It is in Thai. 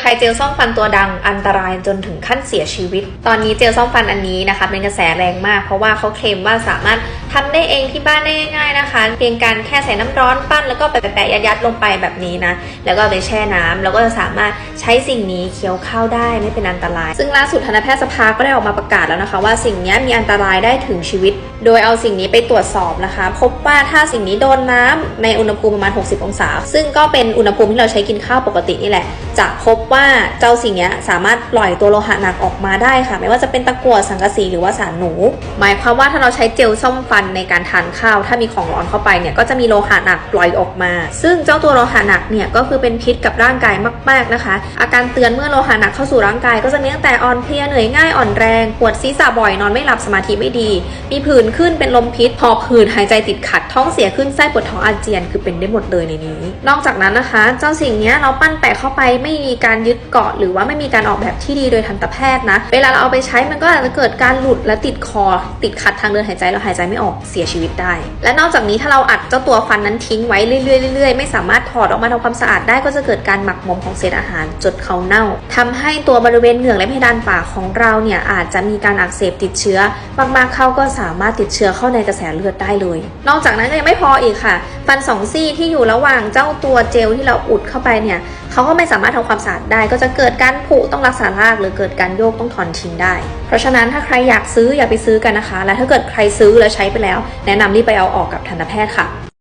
ใครเจลซ่อมฟันตัวดังอันตรายจนถึงขั้นเสียชีวิต ตอนนี้เจลซ่อมฟันอันนี้นะคะเป็นกระแสแรงมาก เพราะว่าเขาเคลมว่าสามารถ ทำได้เองที่บ้านได้ง่ายๆนะคะ เพียงการแค่ใส่น้ำร้อนปั้นแล้วก็แปะๆยัดๆลงไปแบบนี้นะ แล้วก็ไปแช่น้ำแล้วก็จะสามารถใช้สิ่งนี้เคี้ยวข้าวได้ไม่เป็นอันตราย ซึ่งล่าสุดทันตแพทยสภาก็ได้ออกมาประกาศแล้วนะคะ ว่าสิ่งนี้มีอันตรายได้ถึงชีวิต โดยเอาสิ่งนี้ไปตรวจสอบนะคะ พบว่าถ้าสิ่งนี้โดนน้ำในอุณหภูมิประมาณ 60 องศา ซึ่งก็เป็นอุณหภูมิที่เราใช้กินข้าวปกตินี่แหละ จะพบว่าเจ้าสิ่งนี้สามารถปล่อยตัวโลหะหนักออกมาได้ค่ะ ไม่ว่าจะเป็นตะกั่วสังกะสีหรือว่าสารหนู หมายความว่าถ้าเราใช้เจลซ่อมฟันในการทานข้าว ถ้ามีของร้อนเข้าไปเนี่ยก็จะมีโลหะหนักปล่อยออกมา ซึ่งเจ้าตัวโลหะหนักเนี่ยก็คือเป็นพิษกับร่างกายมากๆนะคะ อาการเตือนเมื่อโลหะหนักเข้าสู่ร่างกาย ก็จะมีตั้งแต่อ่อนเพลียเหนื่อยง่ายอ่อนแรงปวดศีรษะบ่อยนอนไม่หลับสมาธิไม่ดี มีผื่นขึ้นเป็นลมพิษหอบหืดหายใจติดขัดท้องเสียขึ้นไส้ปวดท้องอาเจียนคือเป็นได้หมดเลยในนี้ นอกจากนั้นนะคะ เจ้าสิ่งเนี้ยเราปั้นแปะเข้าไปไม่มีการยึดเกาะ หรือว่าไม่มีการออกแบบที่ดีโดยทันตแพทย์นะ เวลาเราเอาไปใช้มันก็อาจจะเกิดการหลุดและติดคอ ติดขัดทางเดินหายใจเราหายใจไม่ออกเสียชีวิตได้ และนอกจากนี้ถ้าเราอัดเจ้าตัวฟันนั้นทิ้งไว้เรื่อยๆๆไม่สามารถถอดออกมาทำความสะอาดได้ก็จะเกิดการหมักหมมของเศษอาหารจนเขาเน่าทำให้ตัวบริเวณเหงือกและเพดานปากของเราเนี่ยอาจจะมีการอักเสบติดเชื้อมากๆเข้าก็สามารถติดเชื้อเข้าในกระแสเลือดได้เลย นอกจากนั้นก็ยังไม่พออีกค่ะฟันสองซี่ที่อยู่ระหว่างเจ้าตัวเจลที่เราอุดเข้าไปเนี่ยเขาก็ไม่สามารถทำความสะอาดได้ ก็จะเกิดการผุต้องรักษารากหรือเกิดการโยกต้องถอนทิ้งได้ เพราะฉะนั้นถ้าใครอยากซื้ออย่าไปซื้อกันนะคะ และถ้าเกิดใครซื้อแล้วใช้ไปแล้ว แนะนำรีบไปเอาออกกับทันตแพทย์ค่ะ